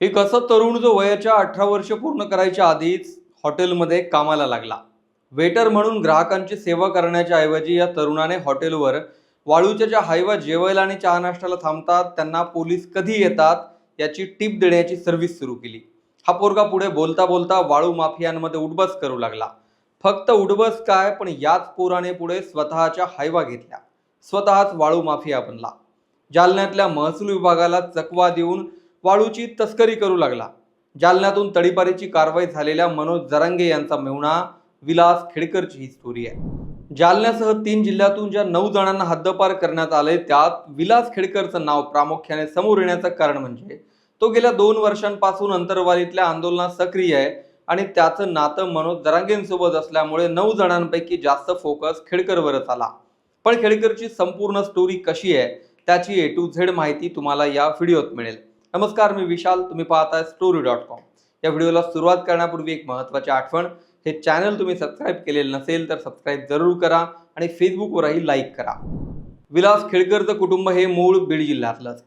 एक असा तरुण जो वयाच्या अठरा वर्ष पूर्ण करायच्या आधीच हॉटेलमध्ये कामाला लागला. वेटर म्हणून ग्राहकांची सेवा करण्याच्या ऐवजी या तरुणाने हॉटेलवर वाळूच्या ज्या हायवा जेवायला आणि चहा नाश्त्याला थांबतात त्यांना पोलीस कधी येतात याची टिप देण्याची सर्व्हिस सुरू केली. हा पोरगा पुढे बोलता बोलता वाळू माफियांमध्ये उडबस करू लागला. फक्त उडबस काय पण याच पोराने पुढे स्वतःच्या हायवा घेतल्या. स्वतःच वाळू माफिया बनला. जालन्यातल्या महसूल विभागाला चकवा देऊन वाळूची तस्करी करू लागला. जालन्यातून तडीपारीची कारवाई झालेल्या मनोज जरांगे यांचा मेहुणा विलास खेडकरची ही स्टोरी आहे. जालन्यासह तीन जिल्ह्यातून ज्या नऊ जणांना हद्दपार करण्यात आले त्यात विलास खेडकरचं नाव प्रामुख्याने समोर येण्याचं कारण म्हणजे तो गेल्या दोन वर्षांपासून अंतरवालीतल्या आंदोलनात सक्रिय आहे आणि त्याचं नातं मनोज जरांगेंसोबत असल्यामुळे नऊ जणांपैकी जास्त फोकस खेडकरवरच आला. पण खेडकरची संपूर्ण स्टोरी कशी आहे त्याची ए टू झेड माहिती तुम्हाला या व्हिडिओत मिळेल. नमस्कार मी विशाल. तुम्ही पाहताय स्टोरी डॉट कॉम या व्हिडिओला सुरुवात करण्यापूर्वी एक महत्त्वाची आठवण हे चॅनल तुम्ही सबस्क्राईब केलेलं नसेल तर सबस्क्राईब जरूर करा आणि फेसबुकवरही लाईक करा. विलास खेडकरचं कुटुंब हे मूळ बीड जिल्ह्यातलंच.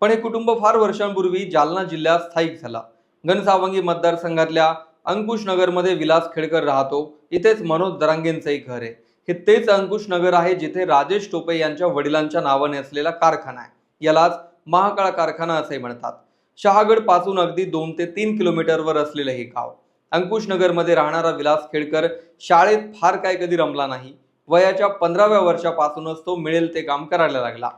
पण हे कुटुंब फार वर्षांपूर्वी जालना जिल्ह्यात स्थायिक झालं. घनसावंगी मतदारसंघातल्या अंकुश नगरमध्ये विलास खेडकर राहतो. इथेच मनोज दरांगेंचंही घर आहे. हे तेच अंकुश नगर आहे जिथे राजेश टोपे यांच्या वडिलांच्या नावाने असलेला कारखाना आहे. यालाच महाकाळ कारखाना असे म्हणतात. शहागडपासून अगदी दोन ते तीन किलोमीटरवर असलेलं हे गाव. अंकुशनगरमध्ये राहणारा विलास खेडकर शाळेत फार काय कधी रमला नाही. वयाच्या पंधराव्या वर्षापासूनच तो मिळेल ते काम करायला लागला.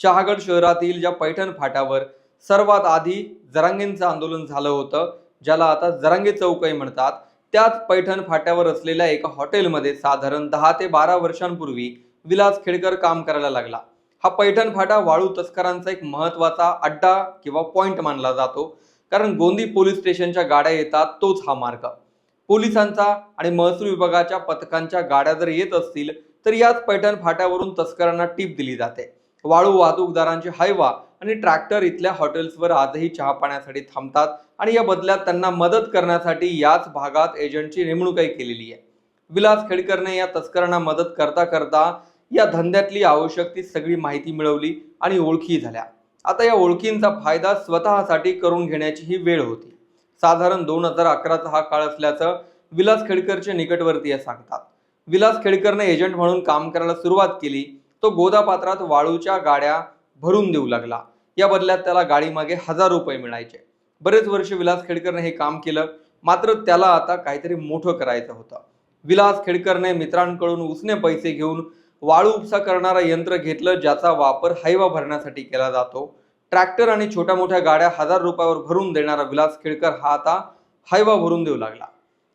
शहागड शहरातील ज्या पैठण फाट्यावर सर्वात आधी जरांगेंचं आंदोलन झालं होतं ज्याला आता जरांगे चौकही म्हणतात त्याच पैठण फाट्यावर असलेल्या एका हॉटेलमध्ये साधारण दहा ते बारा वर्षांपूर्वी विलास खेडकर काम करायला लागला. हा पैठण फाटा वाळू तस्करांचा एक महत्त्वाचा अड्डा किंवा पॉइंट मानला जातो. कारण गोंदी पोलीस स्टेशनच्या गाड्या येतात तोच हा मार्ग. पोलिसांचा आणि महसूल विभागाच्या पथकांच्या गाड्या जर येत असतील तर याच पैठण फाट्यावरून तस्करांना टीप दिली जाते. वाळू वाहतूकदारांची हायवा आणि ट्रॅक्टर इथल्या हॉटेल्सवर आजही चहा पाण्यासाठी थांबतात आणि या बदल्यात त्यांना मदत करण्यासाठी याच भागात एजंटची नेमणूकही केलेली आहे. विलास खेडकरने या तस्करांना मदत करता करता या धंद्यातली आवश्यक ती सगळी माहिती मिळवली आणि ओळखी झाल्या. आता या ओळखींचा फायदा स्वतःसाठी करून घेण्याची ही वेळ होती. साधारण दोन हजार अकराचा हा काळ असल्याचं विलास खेडकरचे निकटवर्तीय सांगतात. विलास खेडकरने एजंट म्हणून काम करायला सुरुवात केली तो गोदापात्रात वाळूच्या गाड्या भरून देऊ लागला. या बदल्यात त्याला गाडीमागे हजार रुपये मिळायचे. बरेच वर्ष विलास खेडकरने हे काम केलं मात्र त्याला आता काहीतरी मोठं करायचं होतं. विलास खेडकरने मित्रांकडून उसने पैसे घेऊन वाळू उपसा करणारा यंत्र घेतलं ज्याचा वापर हायवा भरण्यासाठी केला जातो. ट्रॅक्टर आणि छोट्या मोठ्या गाड्या हजार रुपयावर भरून देणारा विलास खेडकर हा आता हायवा भरून देऊ लागला.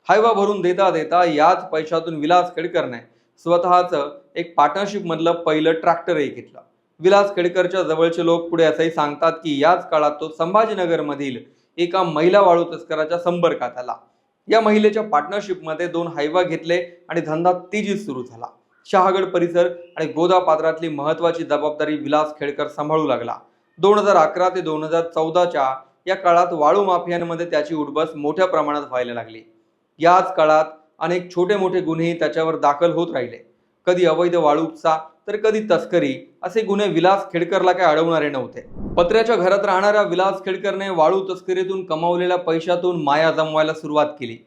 हायवा भरून देता देता याच पैशातून विलास खेडकरने स्वतःचं एक पार्टनरशिपमधलं पहिलं ट्रॅक्टरही घेतलं. विलास खेडकरच्या जवळचे लोक पुढे असंही सांगतात की याच काळात तो संभाजीनगरमधील एका महिला वाळू तस्कराच्या संपर्कात आला. या महिलेच्या पार्टनरशिपमध्ये दोन हायवा घेतले आणि धंदा तेजीत सुरू झाला. शहागड परिसर आणि गोदा पात्रातली महत्वाची जबाबदारी विलास खेडकर सांभाळू लागला. दोन हजार अकरा ते दोन हजार चौदाच्या या काळात वाळू माफियांमध्ये त्याची उडबस मोठ्या प्रमाणात व्हायला लागली. याच काळात अनेक छोटे मोठे गुन्हेही त्याच्यावर दाखल होत राहिले. कधी अवैध वाळू उपसा तर कधी तस्करी असे गुन्हे विलास खेडकरला काय अडवणारे नव्हते. पत्र्याच्या घरात राहणाऱ्या विलास खेडकरने वाळू तस्करीतून कमावलेल्या पैशातून माया जमवायला सुरुवात केली.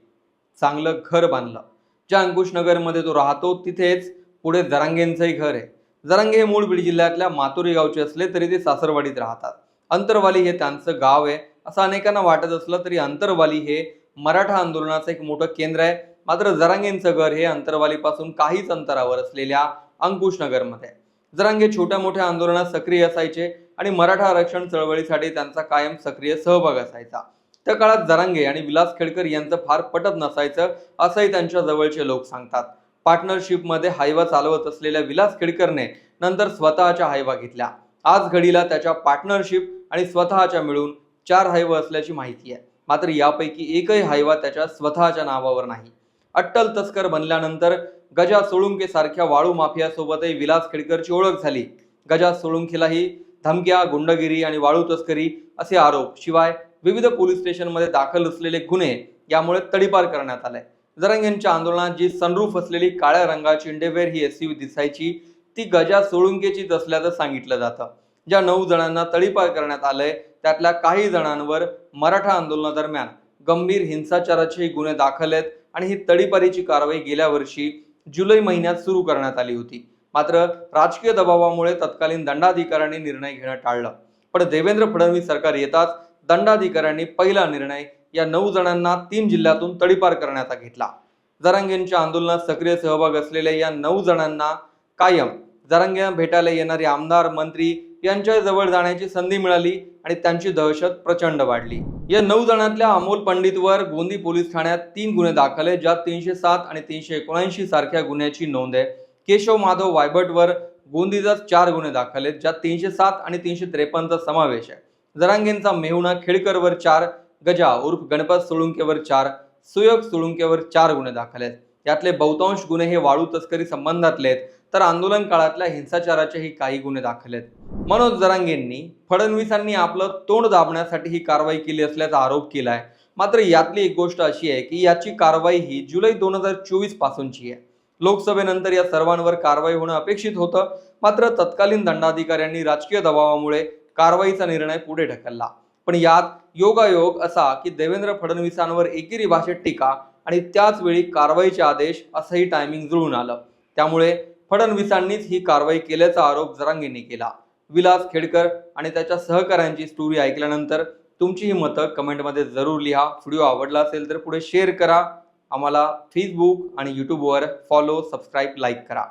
चांगलं घर बांधलं. ज्या अंकुशनगरमध्ये तो राहतो तिथेच पुढे जरांगेंचंही घर आहे. जरांगे हे मूळ बीड जिल्ह्यातल्या मातुरी गावचे असले तरी ते सासरवाडीत राहतात. अंतरवाली हे त्यांचं गाव आहे. असं अनेकांना वाटत असलं तरी अंतरवाली हे मराठा आंदोलनाचं एक मोठं केंद्र आहे. मात्र जरांगेंचं घर हे अंतरवालीपासून काहीच अंतरावर असलेल्या अंकुशनगरमध्ये आहे. जरांगे छोट्या मोठ्या आंदोलनात सक्रिय असायचे आणि मराठा आरक्षण चळवळीसाठी त्यांचा कायम सक्रिय सहभाग असायचा. त्या काळात जरांगे आणि विलास खेडकर यांचं फार पटत नसायचं असंही त्यांच्या जवळचे लोक सांगतात. पार्टनरशिपमध्ये हायवा चालवत असलेल्या विलास खेडकरने नंतर स्वतःच्या हायवा घेतल्या. आज घडीला त्याच्या पार्टनरशिप आणि स्वतःच्या मिळून चार हायवा असल्याची माहिती आहे. मात्र यापैकी एकही हायवा त्याच्या स्वतःच्या नावावर नाही. अट्टल तस्कर बनल्यानंतर गजा सोळुंके सारख्या वाळू माफियासोबतही विलास खेडकरची ओळख झाली. गजा सोळुंकेलाही धमक्या गुंडगिरी आणि वाळू तस्करी असे आरोप शिवाय विविध पोलीस स्टेशनमध्ये दाखल असलेले गुन्हे यामुळे तडीपार करण्यात आले. जरंग यांच्या आंदोलनात जी सनरूफ असलेली काळ्या रंगाची इंडेवेअर ही एस दिसायची ती गजा सोळुंकेचीच असल्याचं सांगितलं जातं. ज्या नऊ जणांना तळीपार करण्यात आलंय त्यातल्या काही जणांवर मराठा आंदोलनादरम्यान गंभीर हिंसाचाराचे गुन्हे दाखल आहेत आणि ही तडीपारीची कारवाई गेल्या वर्षी जुलै महिन्यात सुरू करण्यात आली होती. मात्र राजकीय दबावामुळे तत्कालीन दंडाधिकाऱ्यांनी निर्णय घेणं टाळलं. पण देवेंद्र फडणवीस सरकार येताच दंडाधिकाऱ्यांनी पहिला निर्णय या नऊ जणांना तीन जिल्ह्यातून तडीपार करण्याचा घेतला. जरांगेंच्या आंदोलनात सक्रिय सहभाग असलेल्या या नऊ जणांना कायम जरांगेंना भेटायला येणारे आमदार मंत्री यांच्या जवळ जाण्याची संधी मिळाली आणि त्यांची दहशत प्रचंड वाढली. या नऊ जणांतल्या अमोल पंडितवर गोंदी पोलीस ठाण्यात तीन गुन्हे दाखल आहेत ज्यात तीनशे सात आणि तीनशे एकोणऐंशी सारख्या गुन्ह्याची नोंद आहे. केशव माधव वायबटवर गोंदीचा चार गुन्हे दाखल आहेत ज्यात तीनशे सात आणि तीनशे त्रेपन्नचा समावेश आहे. जरांगेंचा मेहुणा खेडकरवर चार गजा उर्फ गणपत सोळुंकेवर चार सुयोग सोळुंकेवर चार गुन्हे दाखल आहेत. यातले बहुतांश गुन्हे हे वाळू तस्करी संबंधातले आहेत. तर आंदोलन काळातल्या हिंसाचाराचेही काही गुन्हे दाखल आहेत. मनोज जरांगेंनी फडणवीसांनी आपलं तोंड दाबण्यासाठी ही कारवाई केली असल्याचा आरोप केला आहे मात्र यातली एक गोष्ट अशी आहे की याची कारवाई ही जुलै दोन हजार चोवीस पासूनची आहे. लोकसभेनंतर या सर्वांवर कारवाई होणं अपेक्षित होतं. मात्र तत्कालीन दंडाधिकाऱ्यांनी राजकीय दबावामुळे कारवाईचा निर्णय पुढे ढकलला. पण यात योगायोग असा की देवेंद्र फडणवीसांवर एकेरी भाषेत टीका आणि त्याच वेळी कारवाईचे आदेश असंही टायमिंग जुळून आलं. त्यामुळे फडणवीसांनीच ही कारवाई केल्याचा आरोप जरांगेंनी केला. विलास खेडकर आणि त्याच्या सहकाऱ्यांची स्टोरी ऐकल्यानंतर तुमची ही मतं कमेंटमध्ये जरूर लिहा. व्हिडिओ आवडला असेल तर पुढे शेअर करा. आम्हाला फेसबुक आणि यूट्यूबवर फॉलो सबस्क्राईब लाईक करा.